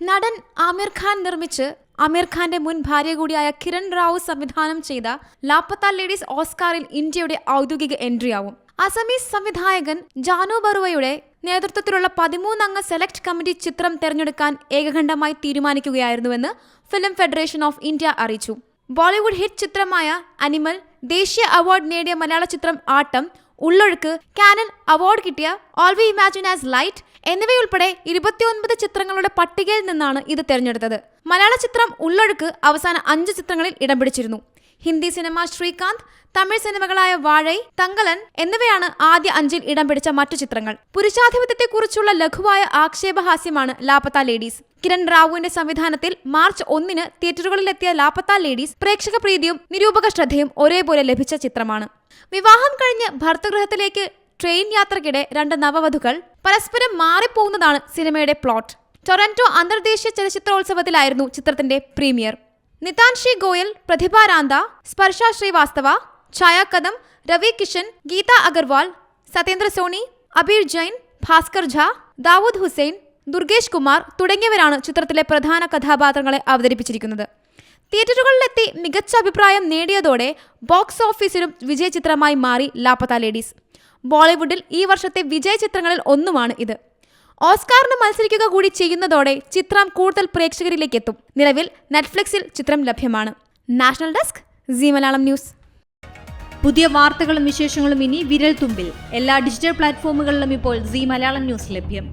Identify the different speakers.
Speaker 1: നടൻ ആമിർ ഖാൻ നിർമ്മിച്ച് ആമിർ ഖാന്റെ മുൻ ഭാര്യ കൂടിയായ കിരൺ റാവു സംവിധാനം ചെയ്ത ലാപ്പത്ത ലേഡീസ് ഓസ്കാറിൽ ഇന്ത്യയുടെ ഔദ്യോഗിക എൻട്രിയാവും. അസമീസ് സംവിധായകൻ ജാനു ബറുവയുടെ നേതൃത്വത്തിലുള്ള പതിമൂന്നംഗ സെലക്ട് കമ്മിറ്റി ചിത്രം തെരഞ്ഞെടുക്കാൻ ഏകകണ്ഠമായി തീരുമാനിക്കുകയായിരുന്നുവെന്ന് ഫിലിം ഫെഡറേഷൻ ഓഫ് ഇന്ത്യ അറിയിച്ചു. ബോളിവുഡ് ഹിറ്റ് ചിത്രമായ അനിമൽ ദേശീയ അവാർഡ് നേടിയ മലയാള ചിത്രം ആട്ടം ഉള്ളൊഴുക്ക് കാനൻ അവാർഡ് കിട്ടിയ All We Imagine as Light എന്നിവയുൾപ്പെടെ ഇരുപത്തിയൊൻപത് ചിത്രങ്ങളുടെ പട്ടികയിൽ നിന്നാണ് ഇത് തെരഞ്ഞെടുത്തത്. മലയാള ചിത്രം ഉള്ളൊഴുക്ക് അവസാന അഞ്ച് ചിത്രങ്ങളിൽ ഇടം പിടിച്ചിരുന്നു. ഹിന്ദി സിനിമ ശ്രീകാന്ത് തമിഴ് സിനിമകളായ വാഴൈ തങ്കലൻ എന്നിവയാണ് ആദ്യ അഞ്ചിൽ ഇടം പിടിച്ച മറ്റു ചിത്രങ്ങൾ. പുരുഷാധിപത്യത്തെക്കുറിച്ചുള്ള ലഘുവായ ആക്ഷേപഹാസ്യമാണ് ലാപ്പത്ത ലേഡീസ്. കിരൺ റാവുവിന്റെ സംവിധാനത്തിൽ മാർച്ച് ഒന്നിന് തിയേറ്ററുകളിലെത്തിയ ലാപ്പത്ത ലേഡീസ് പ്രേക്ഷക പ്രീതിയും നിരൂപക ശ്രദ്ധയും ഒരേപോലെ ലഭിച്ച ചിത്രമാണ്. വിവാഹം കഴിഞ്ഞ് ഭർത്തഗൃഹത്തിലേക്ക് ട്രെയിൻ യാത്രക്കിടെ രണ്ട് നവവധുക്കൾ പരസ്പരം മാറിപ്പോകുന്നതാണ് സിനിമയുടെ പ്ലോട്ട്. ടൊറന്റോ അന്തർദേശീയ ചലച്ചിത്രോത്സവത്തിലായിരുന്നു ചിത്രത്തിന്റെ പ്രീമിയർ. നിതാൻഷി ഗോയൽ പ്രതിഭ രാന്ത സ്പർശ ശ്രീവാസ്തവ ഛായ കദം രവി കിഷൻ ഗീത അഗർവാൾ സത്യേന്ദ്ര സോണി അബീർ ജൈൻ ഭാസ്കർ ഝാ ദാവൂദ് ഹുസൈൻ ദുർഗേഷ് കുമാർ തുടങ്ങിയവരാണ് ചിത്രത്തിലെ പ്രധാന കഥാപാത്രങ്ങളെ അവതരിപ്പിച്ചിരിക്കുന്നത്. തിയേറ്ററുകളിലെത്തി മികച്ച അഭിപ്രായം നേടിയതോടെ ബോക്സ് ഓഫീസിലും വിജയ ചിത്രമായി മാറി ലാപ്പത്ത ലേഡീസ്. ബോളിവുഡിൽ ഈ വർഷത്തെ വിജയ ചിത്രങ്ങളിൽ ഒന്നുമാണ് ഇത്. ഓസ്കാറിന് മത്സരിക്കുക കൂടി ചെയ്യുന്നതോടെ ചിത്രം കൂടുതൽ പ്രേക്ഷകരിലേക്ക് എത്തും നിലവിൽ നെറ്റ്ഫ്ലിക്സിൽ ചിത്രം ലഭ്യമാണ്. National desk Zee Malayalam news.
Speaker 2: പുതിയ വാർത്തകളും വിശേഷങ്ങളും ഇനി വിരൽ തുമ്പിൽ എല്ലാ ഡിജിറ്റൽ പ്ലാറ്റ്ഫോമുകളിലും ഇപ്പോൾ സി മലയാളം ന്യൂസ് ലഭ്യം.